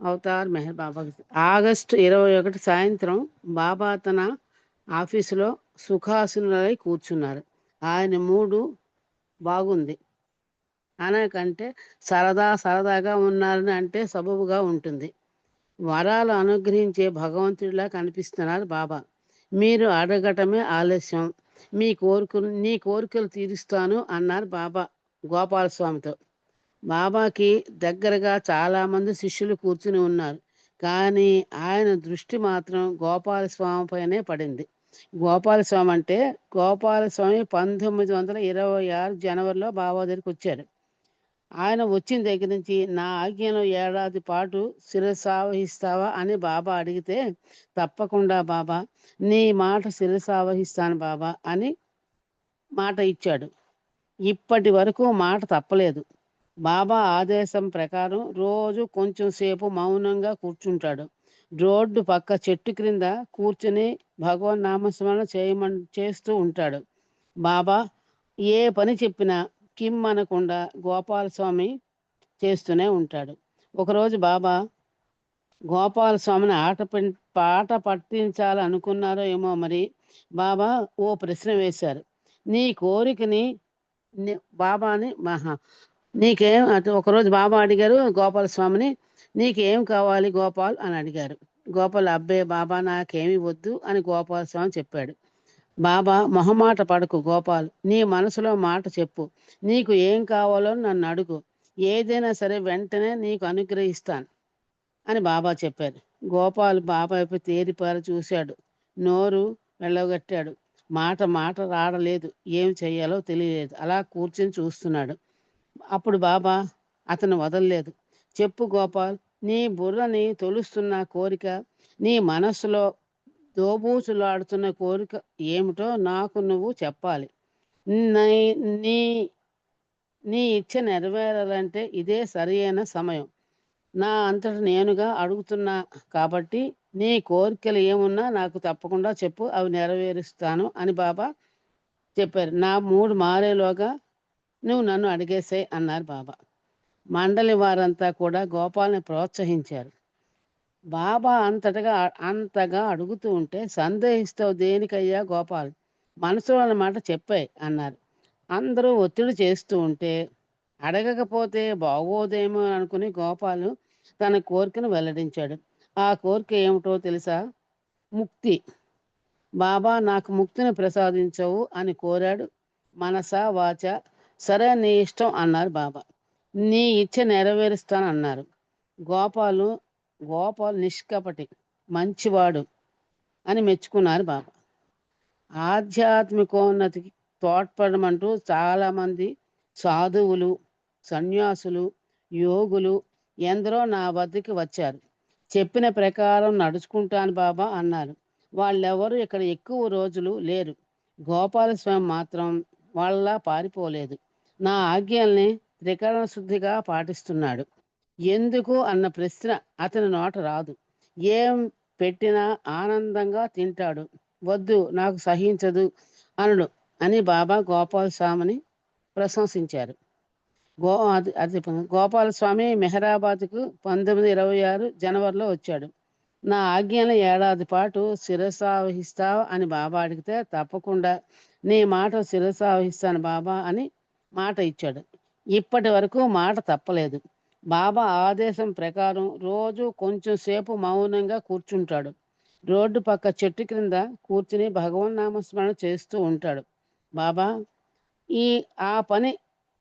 Avatar Meher బాబా August ఇరవై ఒకటి సాయంత్రం బాబా తన ఆఫీసులో సుఖాసనులై కూర్చున్నారు. ఆయన మూడు బాగుంది. అనకంటే సరదా సరదాగా ఉన్నారని అంటే సబబుగా ఉంటుంది. వరాలు అనుగ్రహించే భగవంతుడిలా కనిపిస్తున్నారు బాబా. మీరు అడగటమే ఆలస్యం. మీ కోరికలు నీ కోరికలు తీరుస్తాను అన్నారు బాబా గోపాలస్వామితో. బాబాకి దగ్గరగా చాలామంది శిష్యులు కూర్చుని ఉన్నారు. కానీ ఆయన దృష్టి మాత్రం గోపాలస్వామి పైనే పడింది. గోపాలస్వామి అంటే గోపాలస్వామి పంతొమ్మిది వందల ఇరవై ఆరు జనవరిలో బాబా దగ్గరికి వచ్చారు. ఆయన వచ్చిన దగ్గర నుంచి నా ఆజ్ఞను ఏడాది పాటు శిరసావహిస్తావా అని బాబా అడిగితే తప్పకుండా బాబా నీ మాట శిరసావహిస్తాను బాబా అని మాట ఇచ్చాడు. ఇప్పటి వరకు మాట తప్పలేదు. బాబా ఆదేశం ప్రకారం రోజు కొంచెం సేపు మౌనంగా కూర్చుంటాడు. రోడ్డు పక్క చెట్టు క్రింద కూర్చుని భగవన్ నామస్మరణ చేయమన్ చేస్తూ ఉంటాడు. బాబా ఏ పని చెప్పినా కిమ్ అనకుండా గోపాలస్వామి చేస్తూనే ఉంటాడు. ఒకరోజు బాబా గోపాలస్వామిని ఆట పాట పట్టించాలనుకున్నారో ఏమో మరి బాబా ఓ ప్రశ్న వేశారు. నీ కోరికని బాబాని మహా నీకేం ఒకరోజు బాబా అడిగారు గోపాల స్వామిని నీకేం కావాలి గోపాల్? అని అడిగారు. గోపాల్ అబ్బే బాబా నాకేమి వద్దు అని గోపాల స్వామి చెప్పాడు. బాబా మొహమాట పడకు గోపాల్ నీ మనసులో మాట చెప్పు. నీకు ఏం కావాలో నన్ను అడుగు. ఏదైనా సరే వెంటనే నీకు అనుగ్రహిస్తాను అని బాబా చెప్పారు. గోపాల్ బాబాపై వైపు తేరిపారి చూశాడు. నోరు వెళ్ళగట్టాడు. మాట మాట రాడలేదు. ఏం చెయ్యాలో తెలియలేదు. అలా కూర్చొని చూస్తున్నాడు. అప్పుడు బాబా అతను వదలలేదు. చెప్పు గోపాల్ నీ బుర్రని తొలుస్తున్న కోరిక నీ మనస్సులో దోబూచులాడుతున్న కోరిక ఏమిటో నాకు నువ్వు చెప్పాలి. నీ- నీ ఇచ్చ నెరవేరాలంటే ఇదే సరియైన సమయం. నా అంతట నేనుగా అడుగుతున్నా కాబట్టి నీ కోరికలు ఏమున్నా నాకు తప్పకుండా చెప్పు అవి నెరవేరుస్తాను అని బాబా చెప్పారు. నా మూడు మారేలోగా నువ్వు నన్ను అడిగేసాయి అన్నారు బాబా. మండలి వారంతా కూడా గోపాల్ని ప్రోత్సహించారు. బాబా అంతటగా అంతగా అడుగుతూ ఉంటే సందేహిస్తావు దేనికయ్యా గోపాల్? మనసులో అన్నమాట చెప్పాయి అన్నారు. అందరూ ఒత్తిడి చేస్తూ ఉంటే అడగకపోతే బాగోదేమో అనుకుని గోపాలు తన కోరికను వెల్లడించాడు. ఆ కోరిక ఏమిటో తెలుసా? ముక్తి. బాబా నాకు ముక్తిని ప్రసాదించవు అని కోరాడు మనస వాచ సరే నీ ఇష్టం అన్నారు బాబా. నీ ఇచ్చ నెరవేరుస్తాను అన్నారు. గోపాలు గోపాల్ నిష్కపటి మంచివాడు అని మెచ్చుకున్నారు బాబా. ఆధ్యాత్మికోన్నతికి తోడ్పడమంటూ చాలామంది సాధువులు సన్యాసులు యోగులు ఎందరో నా వద్దకి వచ్చారు. చెప్పిన ప్రకారం నడుచుకుంటాను బాబా అన్నారు. వాళ్ళెవరు ఇక్కడ ఎక్కువ రోజులు లేరు. గోపాలస్వామి మాత్రం వాళ్ళలా పారిపోలేదు. నా ఆజ్ఞల్ని త్రికరణ శుద్ధిగా పాటిస్తున్నాడు. ఎందుకు? అన్న ప్రశ్న అతని నోట రాదు. ఏం పెట్టినా ఆనందంగా తింటాడు. వద్దు నాకు సహించదు అనడు అని బాబా గోపాల స్వామిని ప్రశంసించారు. గో అది అది గోపాలస్వామి మెహరాబాద్కు పంతొమ్మిది ఇరవై ఆరు జనవరిలో వచ్చాడు. నా ఆజ్ఞను ఏడాది పాటు శిరసావహిస్తావు అని బాబా అడిగితే తప్పకుండా నీ మాట శిరసావహిస్తాను బాబా అని మాట ఇచ్చాడు. ఇప్పటి వరకు మాట తప్పలేదు. బాబా ఆదేశం ప్రకారం రోజు కొంచెం సేపు మౌనంగా కూర్చుంటాడు. రోడ్డు పక్క చెట్టు క్రింద కూర్చుని భగవన్ నామస్మరణ చేస్తూ ఉంటాడు. బాబా ఈ ఆ పని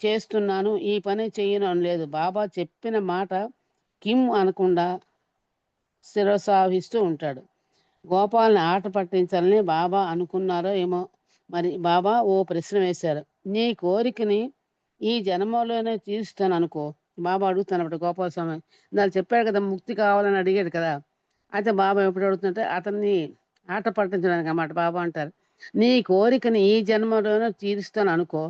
చేస్తున్నాను ఈ పని చేయను లేదు బాబా చెప్పిన మాట కిమ్ అనకుండా శిరసాహిస్తూ ఉంటాడు. గోపాల్ని ఆట పట్టించాలని బాబా అనుకున్నారో ఏమో మరి బాబా ఓ ప్రశ్న వేశారు. నీ కోరికని ఈ జన్మలోనే తీరుస్తాను అనుకో బాబా అడుగుతాను గోపాల స్వామి. దాన్ని చెప్పాడు కదా ముక్తి కావాలని అడిగాడు కదా. అయితే బాబా ఎప్పుడు అడుగుతుంటే అతన్ని ఆట పట్టించడానికి అన్నమాట బాబా అంటారు. నీ కోరికని ఈ జన్మలోనే తీరుస్తాను అనుకో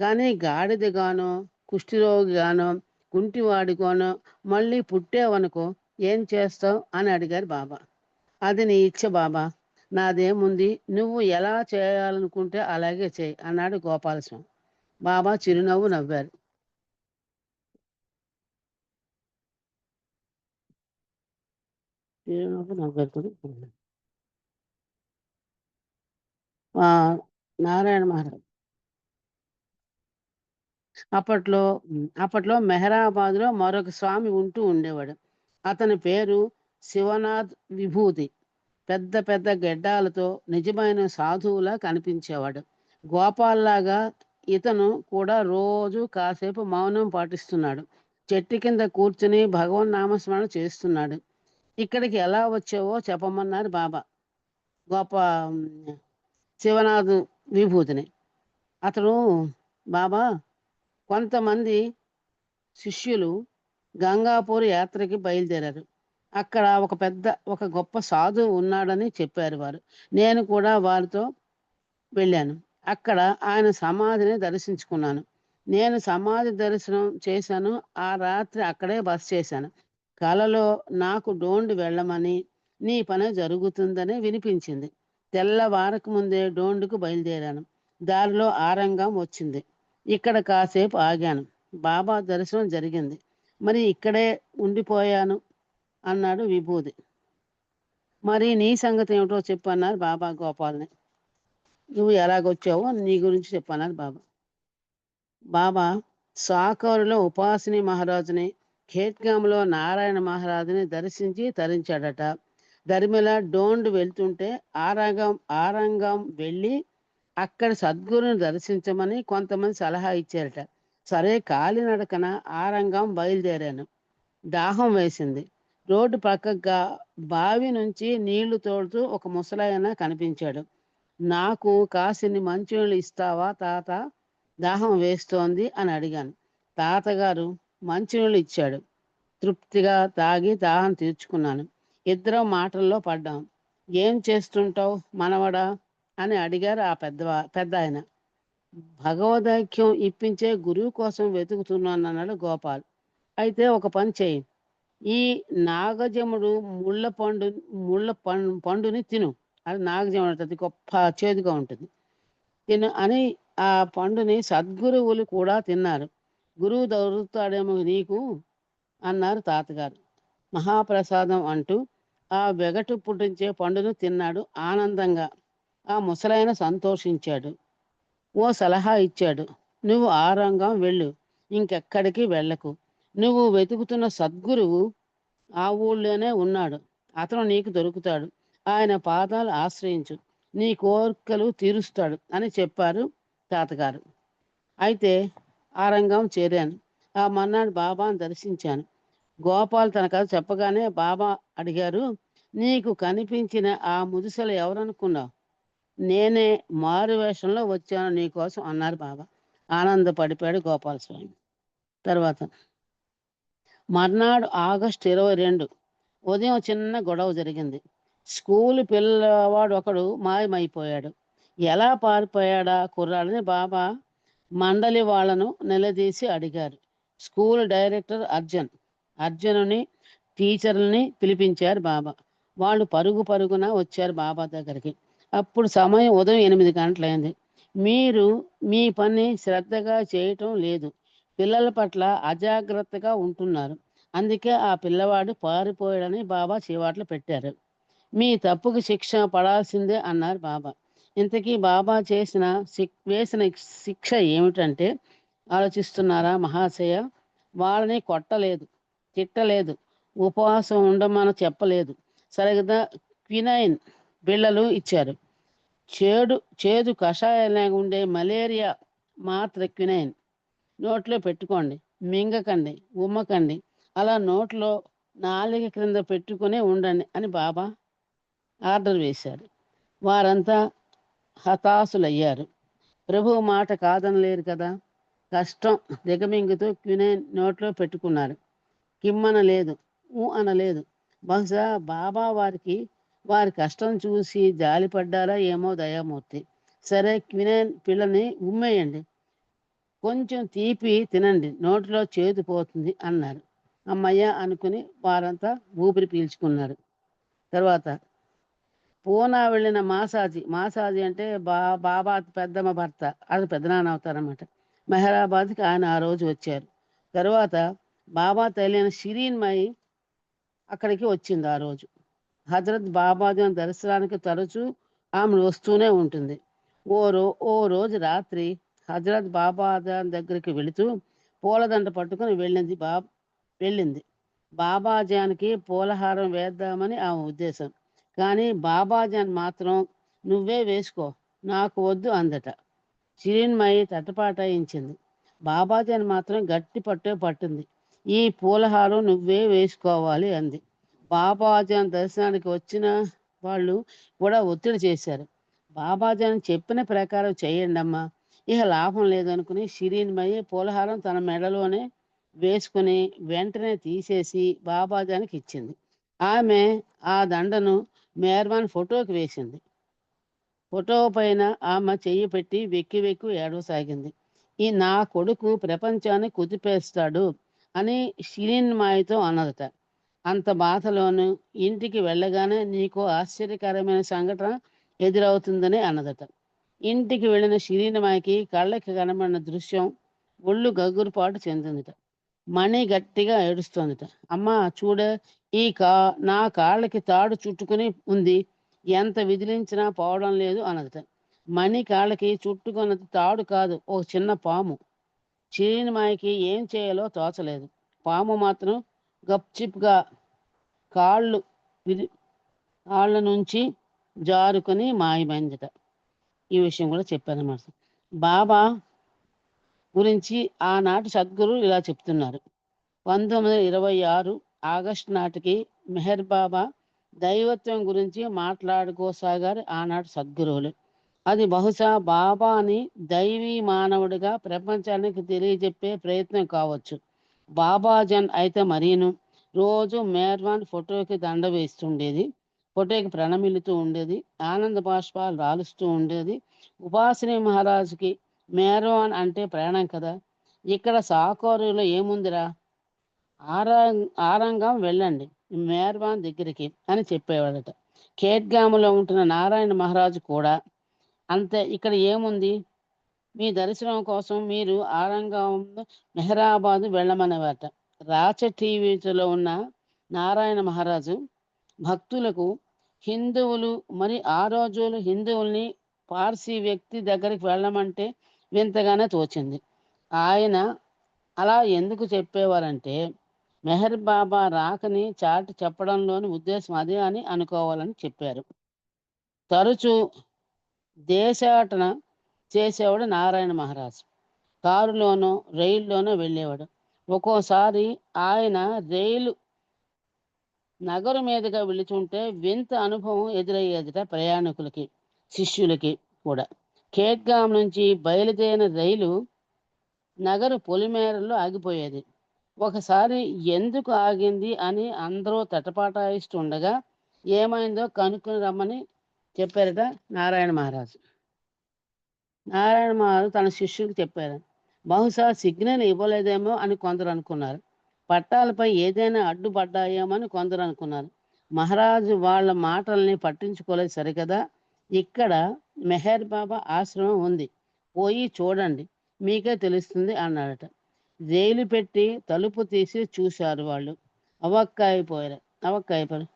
కానీ గాడిదగానో కుష్ఠిరోగిగానో గుంటివాడిగానో మళ్ళీ పుట్టేవనుకో ఏం చేస్తావు అని అడిగారు బాబా. అది నీ ఇచ్చ బాబా. నాదేముంది? నువ్వు ఎలా చేయాలనుకుంటే అలాగే చేయి అన్నాడు గోపాలస్వామి. బాబా చిరునవ్వు నవ్వారు. చిరునవ్వు నవ్వారు నారాయణ మహారాజ్. అప్పట్లో అప్పట్లో మెహరాబాద్లో మరొక స్వామి ఉంటూ ఉండేవాడు. అతని పేరు శివనాథ్ విభూతి. పెద్ద పెద్ద గెడ్డాలతో నిజమైన సాధువులా కనిపించేవాడు. గోపాల్లాగా ఇతను కూడా రోజు కాసేపు మౌనం పాటిస్తున్నాడు. చెట్టు కింద కూర్చుని భగవన్ నామస్మరణ చేస్తున్నాడు. ఇక్కడికి ఎలా వచ్చావో చెప్పమన్నారు బాబా. గోప శివనాథ్ విభూతిని. అతను బాబా కొంతమంది శిష్యులు గంగాపూర్ యాత్రకి బయలుదేరారు. అక్కడ ఒక పెద్ద ఒక గొప్ప సాధువు ఉన్నాడని చెప్పారు వారు. నేను కూడా వారితో వెళ్ళాను. అక్కడ ఆయన సమాధిని దర్శించుకున్నాను. నేను సమాధి దర్శనం చేశాను. ఆ రాత్రి అక్కడే బస చేశాను. కలలో నాకు డోండి వెళ్ళమని నీ పని జరుగుతుందని వినిపించింది. తెల్లవారకు ముందే డోండుకు బయలుదేరాను. దారిలో ఆరంగం వచ్చింది. ఇక్కడ కాసేపు ఆగాను. బాబా దర్శనం జరిగింది. మరి ఇక్కడే ఉండిపోయాను అన్నాడు విభూది. మరి నీ సంగతి ఏమిటో చెప్పన్నారు బాబా గోపాల్ని. నువ్వు ఎలాగొచ్చావో నీ గురించి చెప్పన్నారు బాబా. బాబా సాకరులో ఉపాసిని మహారాజుని ఖేట్గాంలో నారాయణ మహారాజుని దర్శించి తరించాడట. దరిమిల డోండ్ వెళ్తుంటే ఆరంగం ఆరంగం వెళ్ళి అక్కడ సద్గురుని దర్శించమని కొంతమంది సలహా ఇచ్చారట. సరే కాలినడకన ఆరంగం బయలుదేరాను. దాహం వేసింది. రోడ్డు పక్కగా బావి నుంచి నీళ్ళు తోడుతూ ఒక ముసలాయన కనిపించాడు. నాకు కాసిని మంచినీళ్ళు ఇస్తావా తాత? దాహం వేస్తోంది అని అడిగాను. తాతగారు మంచినీళ్ళు ఇచ్చాడు. తృప్తిగా తాగి దాహం తీర్చుకున్నాను. ఇద్దరం మాటల్లో పడ్డాం. ఏం చేస్తుంటావు మనవడా? అని అడిగారు ఆ పెద్ద పెద్ద ఆయన. భగవదైక్యం ఇప్పించే గురువు కోసం వెతుకుతున్నాను అన్నాడు గోపాల్. అయితే ఒక పని చేయి. ఈ నాగజముడు ముళ్ళ పండు ముళ్ళ పండుని తిను. అది నాగజముడు అది గొప్ప చేదుగా ఉంటుంది. తిను అని ఆ పండుని సద్గురువులు కూడా తిన్నారు. గురువు దొరుకుతాడేమో నీకు అన్నారు తాతగారు. మహాప్రసాదం అంటూ ఆ వెగటు పుట్టించే పండును తిన్నాడు ఆనందంగా. ఆ ముసలైన సంతోషించాడు. ఓ సలహా ఇచ్చాడు. నువ్వు ఆ రంగం వెళ్ళు. ఇంకెక్కడికి వెళ్ళకు. నువ్వు వెతుకుతున్న సద్గురువు ఆ ఊళ్ళోనే ఉన్నాడు. అతను నీకు దొరుకుతాడు. ఆయన పాదాలు ఆశ్రయించు. నీ కోరికలు తీరుస్తాడు అని చెప్పారు తాతగారు. అయితే ఆ రంగం చేరాను. ఆ మన్నాడు బాబాను దర్శించాను. గోపాల్ తన కథ చెప్పగానే బాబా అడిగారు నీకు కనిపించిన ఆ ముదుసలు ఎవరనుకున్నావు? నేనే మారు వేషంలో వచ్చాను నీకోసం అన్నారు బాబా. ఆనందపడిపోయాడు గోపాల స్వామి తర్వాత మర్నాడు ఆగస్టు ఇరవై రెండు ఉదయం చిన్న గొడవ జరిగింది. స్కూల్ పిల్లవాడు ఒకడు మాయమైపోయాడు. ఎలా పారిపోయాడా కుర్రాడని బాబా? మండలి వాళ్ళను నిలదీసి అడిగారు. School director Arjun. అర్జునుని టీచర్లని పిలిపించారు బాబా. వాళ్ళు పరుగు పరుగున వచ్చారు బాబా దగ్గరికి. అప్పుడు సమయం ఉదయం ఎనిమిది గంటలైంది. మీరు మీ పని శ్రద్ధగా చేయటం లేదు. పిల్లల పట్ల అజాగ్రత్తగా ఉంటున్నారు. అందుకే ఆ పిల్లవాడు పారిపోయాడని బాబా చీవాట్లు పెట్టారు. మీ తప్పుకు శిక్ష పడాల్సిందే అన్నారు బాబా. ఇంతకీ బాబా చేసిన వేసిన శిక్ష ఏమిటంటే ఆలోచిస్తున్నారా మహాశయ? వాళ్ళని కొట్టలేదు తిట్టలేదు ఉపవాసం ఉండమని చెప్పలేదు. సరిగ్గా క్వినైన్ బిళ్ళలు ఇచ్చారు. చేడు చేదు కషాయం ఉండే మలేరియా మాత్ర క్వినైన్. నోట్లో పెట్టుకోండి మింగకండి ఉమ్మకండి అలా నోట్లో నాలుక క్రింద పెట్టుకునే ఉండండి అని బాబా ఆర్డర్ వేశారు. వారంతా హతాశులయ్యారు. ప్రభువు మాట కాదనలేరు కదా? కష్టం దిగమింగుతూ క్వినైన్ నోట్లో పెట్టుకున్నారు. కిమ్మన లేదు ఊ అనలేదు. బహుశా బాబా వారికి వారి కష్టం చూసి జాలిపడ్డారా ఏమో దయామూర్తి. సరే క్వినైన్ పిల్లని ఉమ్మేయండి. కొంచెం తీపి తినండి. నోటిలో చేతి పోతుంది అన్నారు. అమ్మయ్య అనుకుని వారంతా ఊపిరి పీల్చుకున్నారు. తర్వాత పూనా వెళ్ళిన మాసాజీ. మాసాజీ అంటే బా బాబా పెద్దమ్మ భర్త. అది పెద్దనాన్న అవుతారన్నమాట. మెహరాబాద్కి ఆయన ఆ రోజు వచ్చారు. తర్వాత బాబా తల్లి షిరీన్మయి అక్కడికి వచ్చింది ఆ రోజు. హజరత్ బాబాజీని దర్శనానికి తరచూ ఆమె వస్తూనే ఉంటుంది. ఓ రో ఓ రోజు రాత్రి హజరత్ బాబాజాన్ దగ్గరికి వెళుతూ పూలదండ పట్టుకుని వెళ్ళింది బా వెళ్ళింది. బాబాజాన్కి పూలహారం వేద్దామని ఆమె ఉద్దేశం. కానీ బాబాజాన్ మాత్రం నువ్వే వేసుకో నాకు వద్దు అందట. చిరిన్మయి తటపాటాయించింది. బాబాజాన్ మాత్రం గట్టి పట్టే పట్టింది. ఈ పూలహారం నువ్వే వేసుకోవాలి అంది. బాబాజాన్ దర్శనానికి వచ్చిన వాళ్ళు కూడా ఒత్తిడి చేశారు. బాబాజాన్ చెప్పిన ప్రకారం చేయండి అమ్మా. ఇక లాభం లేదనుకుని షిరీన్మయి పూలహారం తన మెడలోనే వేసుకుని వెంటనే తీసేసి బాబాజానికి ఇచ్చింది. ఆమె ఆ దండను మేర్వాన్ ఫోటోకి వేసింది. ఫోటో పైన ఆమె చెయ్యి పెట్టి వెక్కి వెక్కి ఏడవసాగింది. ఈ నా కొడుకు ప్రపంచాన్ని కుదిపేస్తాడు అని షిరీన్మాయితో అన్నదట. అంత బాధలోను ఇంటికి వెళ్ళగానే నీకు ఆశ్చర్యకరమైన సంఘటన ఎదురవుతుందని అన్నదట. ఇంటికి వెళ్ళిన శిరీనమాయికి కళ్ళకి కనబడిన దృశ్యం ఒళ్ళు గగ్గురుపాటు చెందిందిట. మణి గట్టిగా ఏడుస్తోందిట. అమ్మా చూడ ఈ కా నా కాళ్ళకి తాడు చుట్టుకుని ఉంది. ఎంత విదిలించినా పోవడం లేదు అన్నదట. మణి కాళ్ళకి చుట్టుకున్నది తాడు కాదు ఒక చిన్న పాము. చిరినమాయికి ఏం చేయాలో తోచలేదు. పాము మాత్రం గప్చిప్గా కాళ్ళు విరి కాళ్ళ నుంచి జారుకొని మాయమైందట. ఈ విషయం కూడా చెప్పారన్నమాట బాబా గురించి ఆనాటి సద్గురు ఇలా చెప్తున్నారు. పంతొమ్మిది ఇరవై ఆరు ఆగస్టు నాటికి మెహర్ బాబా దైవత్వం గురించి మాట్లాడుకోసాగారు ఆనాటి సద్గురువులు. అది బహుశా బాబాని దైవీ మానవుడిగా ప్రపంచానికి తెలియజెప్పే ప్రయత్నం కావచ్చు. బాబాజన్ అయితే మరీను. రోజు మేర్వాన్ ఫోటోకి దండ వేస్తుండేది. ఫోటోకి ప్రణమిలుతూ ఉండేది. ఆనంద బాష్పాలు రాలుస్తూ ఉండేది. ఉపాసిని మహారాజుకి మేర్వాన్ అంటే ప్రయాణం కదా. ఇక్కడ సాకోరులో ఏముందిరా? ఆరం ఆరంగం వెళ్ళండి. మేర్వాన్ దగ్గరికి అని చెప్పేవాడట. కేట్గాములో ఉంటున్న నారాయణ మహారాజు కూడా అంతే ఇక్కడ ఏముంది? మీ దర్శనం కోసం మీరు ఆరంగం మెహరాబాద్ వెళ్ళమనేవాట రాచ టీవీలో ఉన్న నారాయణ మహారాజు భక్తులకు హిందువులు మరి ఆ రోజులు హిందువుల్ని పార్సీ వ్యక్తి దగ్గరికి వెళ్ళమంటే వింతగానే తోచింది. ఆయన అలా ఎందుకు చెప్పేవారంటే మెహర్ బాబా రాకని చాటి చెప్పడంలోని ఉద్దేశం అదే అని అనుకోవాలని చెప్పారు. తరచూ దేశాటన చేసేవాడు నారాయణ మహారాజు. కారులోనో రైల్లోనో వెళ్ళేవాడు. ఒక్కోసారి ఆయన రైలు నగరు మీదుగా వెళుతుంటే వింత అనుభవం ఎదురయ్యేదిట ప్రయాణికులకి శిష్యులకి కూడా. ఖేడ్గాం నుంచి బయలుదేరిన రైలు నగరు పొలిమేరలో ఆగిపోయేది. ఒకసారి ఎందుకు ఆగింది అని అందరూ తటపాటాయిస్తుండగా ఏమైందో కనుక్కుని రమ్మని చెప్పారట నారాయణ మహారాజు. నారాయణ మహారాజు తన శిష్యులకు చెప్పారు. బహుశా సిగ్నల్ ఇవ్వలేదేమో అని కొందరు అనుకున్నారు. పట్టాలపై ఏదైనా అడ్డుపడ్డాయేమో అని కొందరు అనుకున్నారు. మహారాజు వాళ్ళ మాటల్ని పట్టించుకోలేదు సరికదా ఇక్కడ మెహర్ బాబా ఆశ్రమం ఉంది. పోయి చూడండి మీకే తెలుస్తుంది అన్నాడట జైలు పెట్టి తలుపు తీసి చూశారు వాళ్ళు. అవక్కాయిపోయారు. అవక్కాయిపోయారు.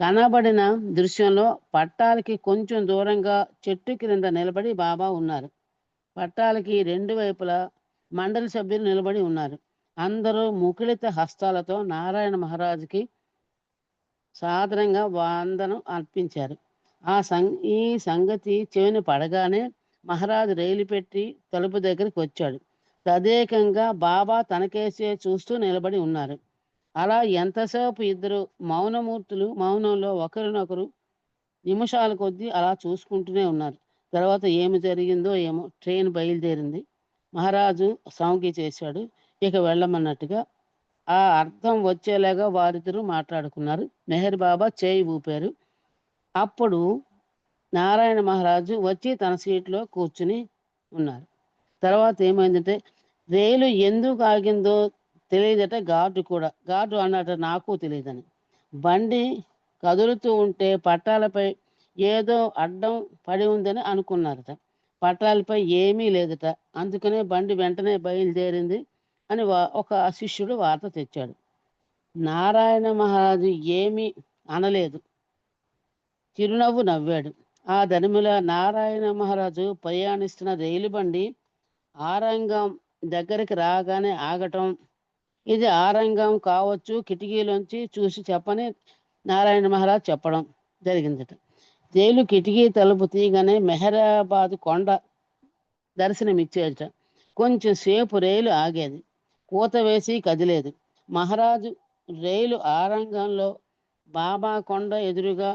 కనబడిన దృశ్యంలో పట్టాలకి కొంచెం దూరంగా చెట్టు క్రింద నిలబడి బాబా ఉన్నారు. పట్టాలకి రెండు వైపులా మండలి సభ్యులు నిలబడి ఉన్నారు. అందరూ ముకుళిత హస్తాలతో నారాయణ మహారాజుకి సాధారణంగా వందనం అర్పించారు. ఆ సం ఈ సంగతి చెవిని పడగానే మహారాజు రైలు పెట్టి తలుపు దగ్గరికి వచ్చాడు. తదేకంగా బాబా తనకేసే చూస్తూ నిలబడి ఉన్నారు. అలా ఎంతసేపు ఇద్దరు మౌనమూర్తులు మౌనంలో ఒకరినొకరు నిమిషాల కొద్దీ అలా చూసుకుంటూనే ఉన్నారు. తర్వాత ఏమి జరిగిందో ఏమో ట్రైన్ బయలుదేరింది. మహారాజు సౌంకి చేశాడు. ఇక వెళ్ళమన్నట్టుగా ఆ అర్థం వచ్చేలాగా వారిద్దరూ మాట్లాడుకున్నారు. మెహర్ బాబా చేయి ఊపారు. అప్పుడు నారాయణ మహారాజు వచ్చి తన సీట్లో కూర్చుని ఉన్నారు. తర్వాత ఏమైందంటే రైలు ఎందుకు ఆగిందో తెలియదట గార్డు కూడా. గార్డు అన్నట నాకు తెలియదని. బండి కదులుతూ ఉంటే పట్టాలపై ఏదో అడ్డం పడి ఉందని అనుకున్నారట. పట్టాలపై ఏమీ లేదట. అందుకనే బండి వెంటనే బయలుదేరింది అని ఒక శిష్యుడు వార్త తెచ్చాడు. నారాయణ మహారాజు ఏమీ అనలేదు. చిరునవ్వు నవ్వాడు. ఆ దరిమిల నారాయణ మహారాజు ప్రయాణిస్తున్న రైలు బండి ఆరంగం దగ్గరికి రాగానే ఆగటం. ఇది ఆరంగం కావచ్చు కిటికీలోంచి చూసి చెప్పని నారాయణ మహారాజ్ చెప్పడం జరిగిందట. తేలు కిటికీ తలుపు తీయగానే మెహరాబాద్ కొండ దర్శనమిచ్చేట. కొంచెం సేపు రైలు ఆగేది. కూత వేసి కదిలేదు. మహారాజు రైలు ఆరంగంలో బాబా కొండ ఎదురుగా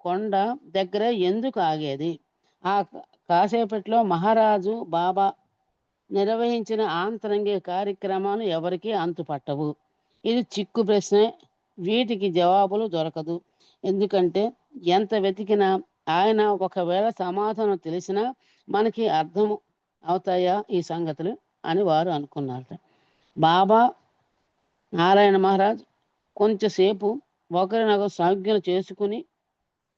కొండ దగ్గర ఎందుకు ఆగేది? ఆ కాసేపట్లో మహారాజు బాబా నిర్వహించిన ఆంతరంగిక కార్యక్రమాలు ఎవరికీ అంతుపట్టవు. ఇది చిక్కు ప్రశ్నే. వీటికి జవాబులు దొరకదు. ఎందుకంటే ఎంత వెతికినా ఆయన ఒకవేళ సమాధానం తెలిసినా మనకి అర్థం అవుతాయా ఈ సంగతులు అని వారు అనుకున్నారట. బాబా నారాయణ మహారాజ్ కొంచెంసేపు ఒకరినొకరు సంజ్ఞలు చేసుకుని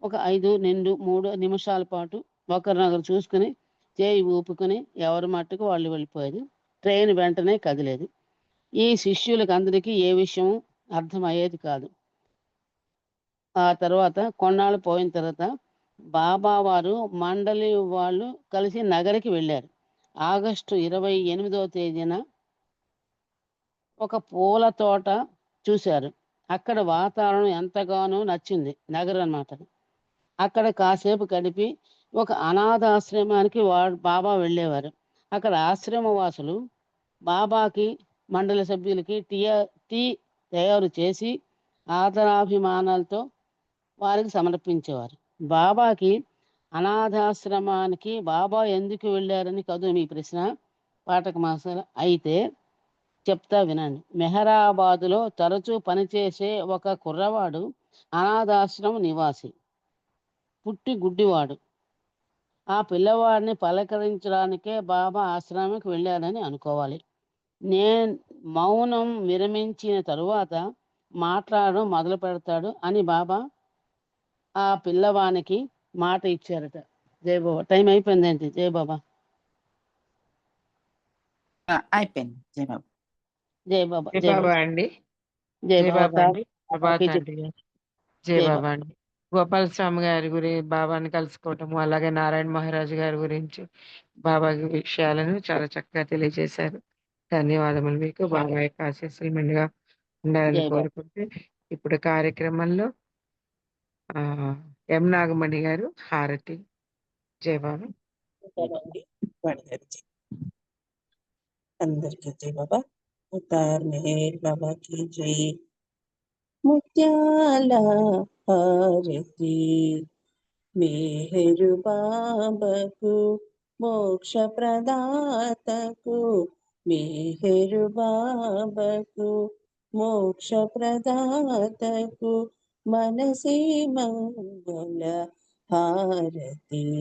ఒక ఐదు రెండు మూడు నిమిషాల పాటు ఒకరినొకరు చూసుకుని చేయి ఊపుకుని ఎవరి మట్టుకు వాళ్ళు వెళ్ళిపోయేది. ట్రైన్ వెంటనే కదిలేదు. ఈ శిష్యులకు అందరికీ ఏ విషయం అర్థమయ్యేది కాదు. ఆ తర్వాత కొన్నాళ్ళు పోయిన తర్వాత బాబా వారు మండలి వాళ్ళు కలిసి నగరికి వెళ్ళారు. ఆగస్టు ఇరవై ఎనిమిదవ తేదీన ఒక పూల తోట చూశారు. అక్కడ వాతావరణం ఎంతగానో నచ్చింది నగరం అన్నమాట అక్కడ కాసేపు గడిపి ఒక అనాథాశ్రమానికి వా బాబా వెళ్ళేవారు. అక్కడ ఆశ్రమ వాసులు బాబాకి మండలి సభ్యులకి టీ టీ తయారు చేసి ఆదరాభిమానాలతో వారికి సమర్పించేవారు. బాబాకి అనాథాశ్రమానికి బాబా ఎందుకు వెళ్ళారని కదు మీ ప్రశ్న పాఠక మాస్టర్. అయితే చెప్తా వినండి. మెహరాబాదులో తరచూ పనిచేసే ఒక కుర్రవాడు అనాథాశ్రమ నివాసి. పుట్టి గుడ్డివాడు. ఆ పిల్లవాడిని పలకరించడానికే బాబా ఆశ్రమానికి వెళ్ళాడని అనుకోవాలి. నేను మౌనం విరమించిన తరువాత మాట్లాడడం మొదలు పెడతాడు అని బాబా ఆ పిల్లవానికి మాట ఇచ్చారట. జై బాబా టైం అయిపోయిందేంటి జై బాబా. ఆ, అయిపోయింది. జై బాబు. జై బాబా జై జై బాబా బాబా. అండి. జై జై బాబా బాబా అండి. గోపాల స్వామి గారి గురి బాబాని కలుసుకోవటము అలాగే నారాయణ మహారాజు గారి గురించి బాబా విషయాలను చాలా చక్కగా తెలియజేశారు. ధన్యవాదములు మీకు. బాబా యొక్క ఆశీస్సులు మెండుగా ఉండాలని. కోరుకుంటే ఇప్పుడు కార్యక్రమంలో ఎం నాగమణి గారు హారతి జయబాబు. బాబా బాబాండి అందరికీ జై బాబా ఉతార్ మెహర్ బాబా జై. ముత్యాల హారతి. మేహరు బాబకు మోక్ష ప్రదాతకు. మేహరు బాబకు మోక్ష ప్రదాతకు. మనసే మంగళ హారతి